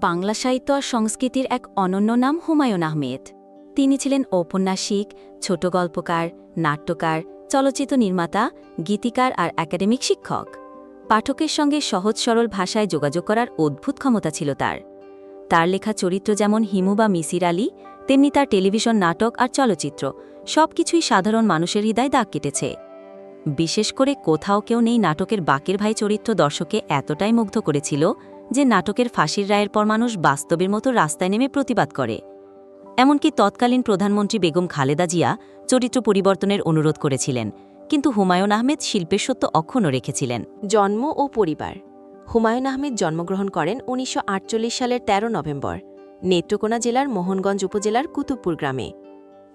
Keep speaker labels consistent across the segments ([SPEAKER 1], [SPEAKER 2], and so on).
[SPEAKER 1] বাংলা সাহিত্য আর সংস্কৃতির এক অনন্য নাম হুমায়ুন আহমেদ। তিনি ছিলেন ঔপন্যাসিক, ছোট গল্পকার, নাট্যকার, চলচ্চিত্র নির্মাতা, গীতিকার আর একাডেমিক শিক্ষক। পাঠকের সঙ্গে সহজ সরল ভাষায় যোগাযোগ করার অদ্ভুত ক্ষমতা ছিল তার। তার লেখা চরিত্র যেমন হিমু বা মিসির আলী, তেমনি তার টেলিভিশন নাটক আর চলচ্চিত্র সবকিছুই সাধারণ মানুষের হৃদয় দাগ কেটেছে। বিশেষ করে কোথাও কেউ নেই নাটকের বাকের ভাই চরিত্র দর্শকে এতটাই মুগ্ধ করেছিল যে নাটকের ফাঁসির রায়ের পর মানুষ বাস্তবের মতো রাস্তায় নেমে প্রতিবাদ করে। এমনকি তৎকালীন প্রধানমন্ত্রী বেগম খালেদা জিয়া চরিত্র পরিবর্তনের অনুরোধ করেছিলেন, কিন্তু হুমায়ুন আহমেদ শিল্পের সত্য অক্ষুণ্ণ রেখেছিলেন।
[SPEAKER 2] জন্ম ও পরিবার। হুমায়ুন আহমেদ জন্মগ্রহণ করেন উনিশশো আটচল্লিশ সালের ১৩ নভেম্বর, নেত্রকোনা জেলার মোহনগঞ্জ উপজেলার কুতুবপুর গ্রামে।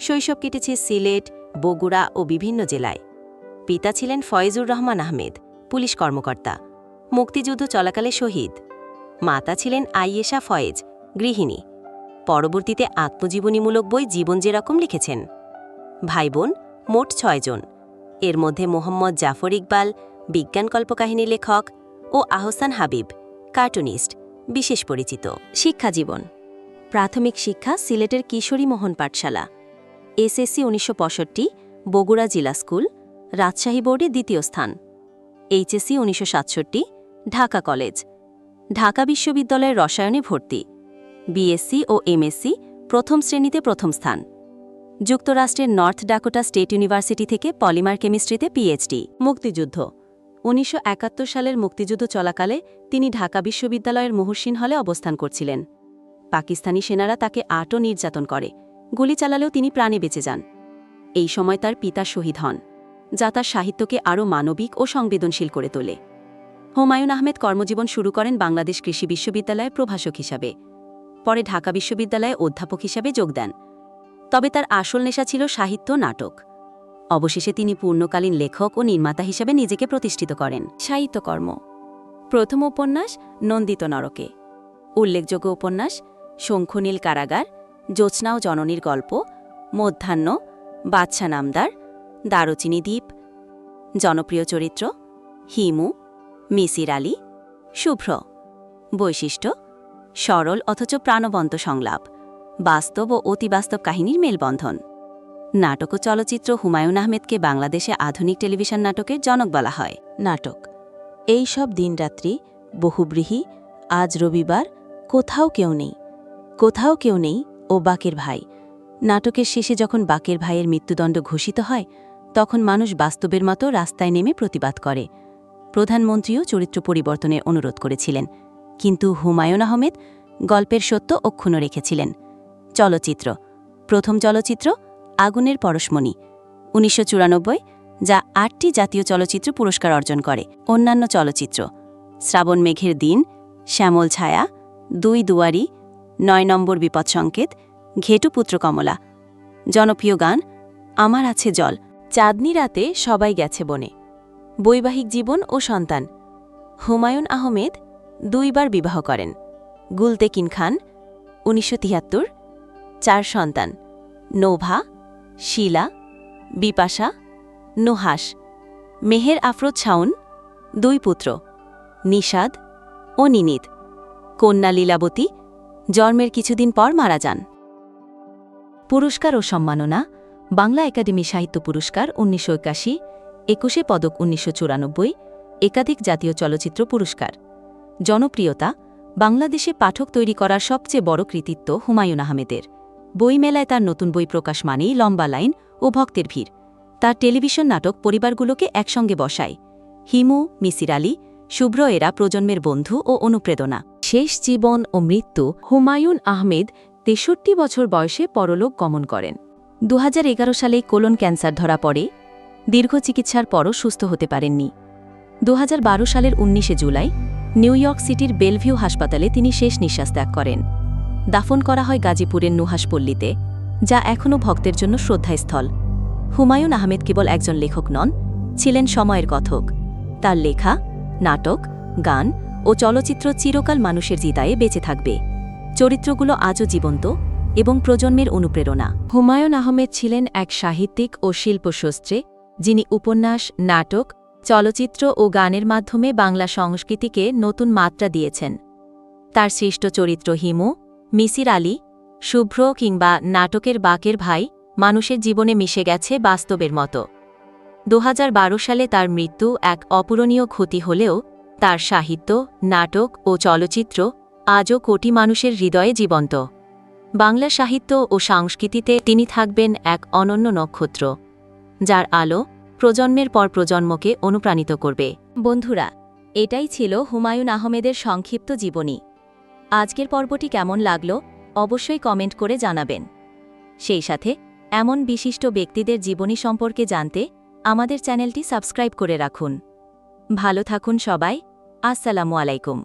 [SPEAKER 2] শৈশব কেটেছে সিলেট, বগুড়া ও বিভিন্ন জেলায়। পিতা ছিলেন ফয়েজুর রহমান আহমেদ, পুলিশ কর্মকর্তা। মুক্তিযুদ্ধ চলাকালে শহীদ। মাতা ছিলেন আইয়েশা ফয়েজ, গৃহিণী। পরবর্তীতে আত্মজীবনীমূলক বই জীবন যেরকম লিখেছেন। ভাই বোন মোট ছয়জন এর মধ্যে মোহাম্মদ জাফর ইকবাল, বিজ্ঞান কল্পকাহিনী লেখক ও আহসান হাবিব, কার্টুনিস্ট, বিশেষ পরিচিত। শিক্ষা জীবন। প্রাথমিক শিক্ষা সিলেটের কিশোরী মোহন পাঠশালা। এসএসসি উনিশশো পঁয়ষট্টি, বগুড়া জিলা স্কুল, রাজশাহী বোর্ডে দ্বিতীয় স্থান। এইচএসসি উনিশশো সাতষট্টি, ঢাকা কলেজ। ঢাকা বিশ্ববিদ্যালয়ের রসায়নে ভর্তি বিএসসি ও এমএসসি প্রথম শ্রেণীতে প্রথম স্থান। যুক্তরাষ্ট্রের নর্থ ডাকোটা স্টেট ইউনিভার্সিটি থেকে পলিমার কেমিস্ট্রিতে পিএইচডি মুক্তিযুদ্ধ, উনিশশো একাত্তর সালের মুক্তিযুদ্ধ চলাকালে তিনি ঢাকা বিশ্ববিদ্যালয়ের মহসিন হলে অবস্থান করছিলেন। পাকিস্তানি সেনারা তাকে আটও নির্যাতন করে, গুলি চালালেও তিনি প্রাণে বেঁচে যান। এই সময় তার পিতা শহীদ হন, যা তার সাহিত্যকে আরও মানবিক ও সংবেদনশীল করে তোলে। হুমায়ুন আহমেদ কর্মজীবন শুরু করেন বাংলাদেশ কৃষি বিশ্ববিদ্যালয়ে প্রভাষক হিসাবে। পরে ঢাকা বিশ্ববিদ্যালয়ে অধ্যাপক হিসাবে যোগ দেন। তবে তার আসল নেশা ছিল সাহিত্য নাটক। অবশেষে তিনি পূর্ণকালীন লেখক ও নির্মাতা হিসেবে নিজেকে প্রতিষ্ঠিত করেন। সাহিত্যকর্ম প্রথম উপন্যাস, নন্দিত নরকে। উল্লেখযোগ্য উপন্যাস, শঙ্খনীল কারাগার, জ্যোৎস্না জননীর গল্প, মধ্যাহ্ন বাদশা নামদার, দারুচিনি দ্বীপ, জনপ্রিয় চরিত্র, হিমু মিসির আলী, শুভ্র। বৈশিষ্ট্য, সরল অথচ প্রাণবন্ত সংলাপ, বাস্তব ও অতিবাস্তব কাহিনীর মেলবন্ধন। নাটক ও চলচ্চিত্র হুমায়ুন আহমেদকে বাংলাদেশে আধুনিক টেলিভিশন নাটকের জনক বলা হয়। নাটক, এই সব দিনরাত্রি, বহুব্রীহি, আজ রবিবার, কোথাও কেউ নেই, কোথাও কেউ নেই ও বাকের ভাই। নাটকের শেষে যখন বাকের ভাইয়ের মৃত্যুদণ্ড ঘোষিত হয়, তখন মানুষ বাস্তবের মতো রাস্তায় নেমে প্রতিবাদ করে। প্রধানমন্ত্রীও চরিত্র পরিবর্তনের অনুরোধ করেছিলেন। কিন্তু হুমায়ুন আহমেদ গল্পের সত্য অক্ষুণ্ণ রেখেছিলেন। চলচ্চিত্র। প্রথম চলচ্চিত্র আগুনের পরশমণি। উনিশশো চুরানব্বই, যা আটটি জাতীয় চলচ্চিত্র পুরস্কার অর্জন করে। অন্যান্য চলচ্চিত্র। শ্রাবণ মেঘের দিন, শ্যামল ছায়া, দুই দুয়ারি, নয় নম্বর বিপদ সংকেত ঘেটুপুত্র কমলা। জনপ্রিয় গান, আমার আছে জল। চাঁদনি রাতে সবাই গেছে বনে। বৈবাহিক জীবন ও সন্তান। হুমায়ুন আহমেদ দুইবার বিবাহ করেন। গুলতেকিন খান, উনিশশো চার সন্তান, নোভা, শিলা, বিপাশা নুহাস মেহের আফরোজ ছাউন দুই পুত্র নিষাদ ও নিনিত। কন্যা লীলাবতী জন্মের কিছুদিন পর মারা যান। পুরস্কার ও সম্মাননা, বাংলা একাডেমি সাহিত্য পুরস্কার উনিশশো একাশি একাশি পদক উনিশশো চুরানব্বই, একাধিক জাতীয় চলচ্চিত্র পুরস্কার। জনপ্রিয়তা, বাংলাদেশে পাঠক তৈরি করার সবচেয়ে বড় কৃতিত্ব হুমায়ুন আহমেদের। বইমেলায় তার নতুন বই প্রকাশ মানেই লম্বা লাইন ও ভক্তের ভিড়। তার টেলিভিশন নাটক পরিবারগুলোকে একসঙ্গে বসায়। হিমু, মিসির আলী, শুভ্র এরা প্রজন্মের বন্ধু ও অনুপ্রেরণা। শেষ জীবন ও মৃত্যু হুমায়ুন আহমেদ তেষট্টি বছর বয়সে পরলোক গমন করেন। দু হাজার এগারো সালে কোলন ক্যান্সার ধরা পড়ে দীর্ঘ চিকিৎসার পরও সুস্থ হতে পারেননি। দু হাজার বারো সালের উনিশে জুলাই, নিউ ইয়র্ক সিটির বেলভিউ হাসপাতালে তিনি শেষ নিঃশ্বাস ত্যাগ করেন। দাফন করা হয় গাজীপুরের নুহাসপল্লীতে যা এখনও ভক্তের জন্য শ্রদ্ধাস্থল। হুমায়ুন আহমেদ কেবল একজন লেখক নন, ছিলেন সময়ের কথক। তার লেখা, নাটক, গান ও চলচ্চিত্র চিরকাল মানুষের জিদায়ে বেঁচে থাকবে। চরিত্রগুলো আজও জীবন্ত এবং প্রজন্মের অনুপ্রেরণা। হুমায়ুন আহমেদ ছিলেন এক সাহিত্যিক ও শিল্পশস্ত্রে যিনি উপন্যাস, নাটক, চলচ্চিত্র ও গানের মাধ্যমে বাংলা সংস্কৃতিকে নতুন মাত্রা দিয়েছেন।
[SPEAKER 1] তার সৃষ্ট চরিত্র হিমু, মিসির আলী, শুভ্র কিংবা নাটকের বাকের ভাই, মানুষের জীবনে মিশে গেছে বাস্তবের মতো। দু হাজার বারো সালে তার মৃত্যু এক অপূরণীয় ক্ষতি হলেও তার সাহিত্য, নাটক ও চলচ্চিত্র আজও কোটি মানুষের হৃদয়ে জীবন্ত। বাংলা সাহিত্য ও সংস্কৃতিতে তিনি থাকবেন এক অনন্য নক্ষত্র। যার আলো প্রজন্মের পর প্রজন্মকে অনুপ্রাণিত করবে। বন্ধুরা, এটাই ছিল হুমায়ুন আহমেদের সংক্ষিপ্ত জীবনী। আজকের পর্বটি কেমন লাগল অবশ্যই কমেন্ট করে জানাবেন। সেই সাথে, এমন বিশিষ্ট ব্যক্তিদের জীবনী সম্পর্কে জানতে আমাদের চ্যানেলটি সাবস্ক্রাইব করে রাখুন। ভালো থাকুন সবাই। আসসালামু আলাইকুম।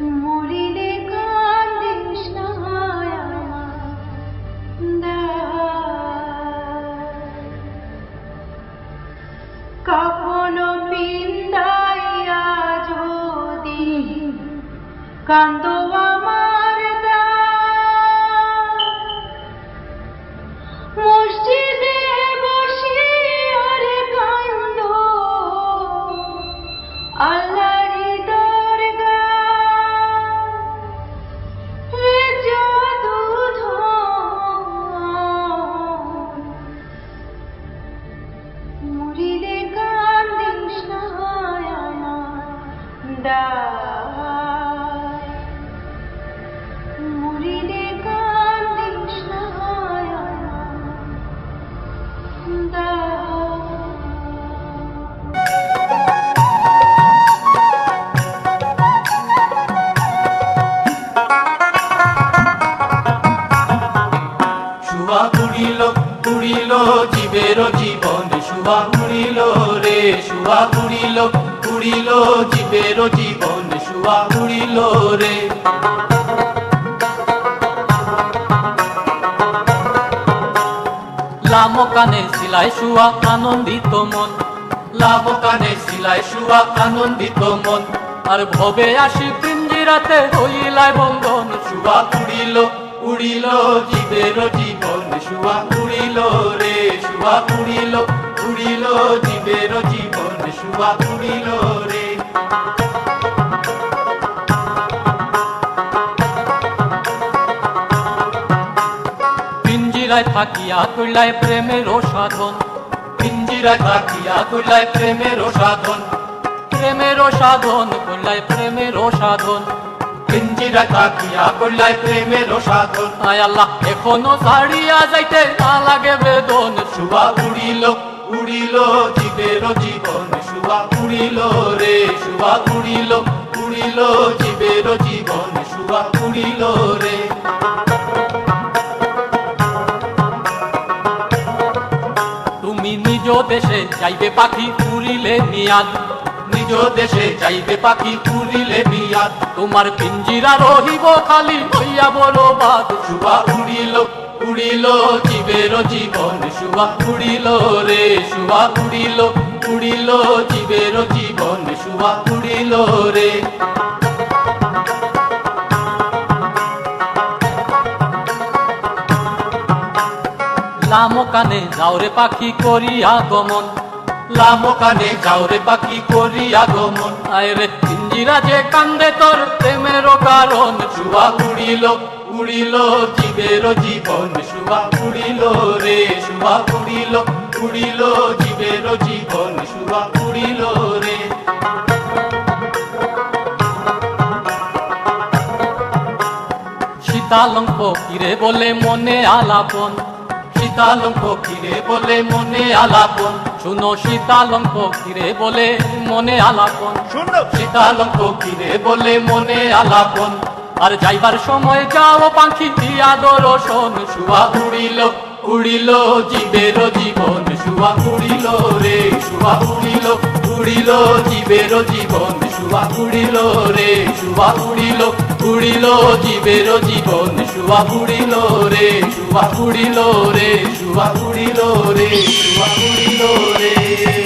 [SPEAKER 3] মরিলে কান্দিস না কাপন পিন্দাইয়া যদি কান্দ
[SPEAKER 4] উড়িল উড়িল জীবের জীবন শুভা উড়িল রে।
[SPEAKER 5] লামো কানে সিলাই শুয়া আনন্দিত মন।
[SPEAKER 4] লাভ কানে সিলাই শুয়া আনন্দিত মন।
[SPEAKER 5] আর ভবে আসি পিঞ্জিরাতে হইলাই বন্ধন।
[SPEAKER 4] শুয়া উড়িল উড়িল জীবের জীবন শুয়া উড়িল রে শুয়া উড়িল। উড়িল জীবের জীবন শুয়া উড়িল রে।
[SPEAKER 5] পিঞ্জিরায় থাকিয়া কইলাই প্রেমের সাধন
[SPEAKER 4] পিঞ্জিরা থাকিয়া কইলাই প্রেমের সাধন
[SPEAKER 5] প্রেমের সাধন কইলাই প্রেমের সাধন
[SPEAKER 4] পিঞ্জিরা থাকিয়া কইলাই প্রেমের সাধন
[SPEAKER 5] আয় আল্লাহ, এখনও ছাড়িয়া যাইতে না লাগে বেদন।
[SPEAKER 4] শুয়া উড়িল উড়িল জীবের জীবন শুয়া উড়িল রে শুয়া উড়িল উড়িল জীবের জীবন শুয়া উড়িল রে।
[SPEAKER 5] তুমি নিজ দেশে যাইবে পাখি উড়িলে মিয়াদ।
[SPEAKER 4] নিজ দেশে যাইবে পাখি উড়িলে বিয়াদ
[SPEAKER 5] তোমার পিঞ্জিরা রহিব খালি হইয়া বলো বাদ
[SPEAKER 4] শুয়া উড়িল উড়িল জীবের জীবন শুয়া উড়িল রে শুয়া উড়িল উড়িল জীবের জীবন শুয়া উড়িল রে।
[SPEAKER 5] লামো কানে যাওরে পাখি করিয়া আগমন
[SPEAKER 4] লাম কানে যাওরে পাখি করি আগমন।
[SPEAKER 5] আয়রে পিঞ্জিরা যে কান্দে তোর প্রেমের কারণ
[SPEAKER 4] শুয়া উড়িল উড়িল জীবের জীবন শুয়া উড়িল রে শুয়া উড়িল উড়িল জীবের জীবন শুয়া উড়িল রে।
[SPEAKER 5] শীতালঙ্ক কিরে বলে মনে আলাপন?
[SPEAKER 4] শীতালঙ্ক কিরে বলে মনে আলাপন?
[SPEAKER 5] শুনো শীতালঙ্ক কিরে বলে মনে আলাপন? শুনো।
[SPEAKER 4] শীতালঙ্ক কিরে বলে মনে আলাপন?
[SPEAKER 5] আর যাইবার সময় যাও পাখি দিয়া দর্শন,
[SPEAKER 4] শুয়া উড়িল উড়িল জীবের জীবন, শুয়া উড়িল রে, শুয়া উড়িল উড়িল জীবের জীবন, শুয়া উড়িল রে, শুয়া উড়িল উড়িল জীবের জীবন, শুয়া উড়িল রে, শুয়া উড়িল রে, শুয়া উড়িল রে, শুয়া উড়িল রে।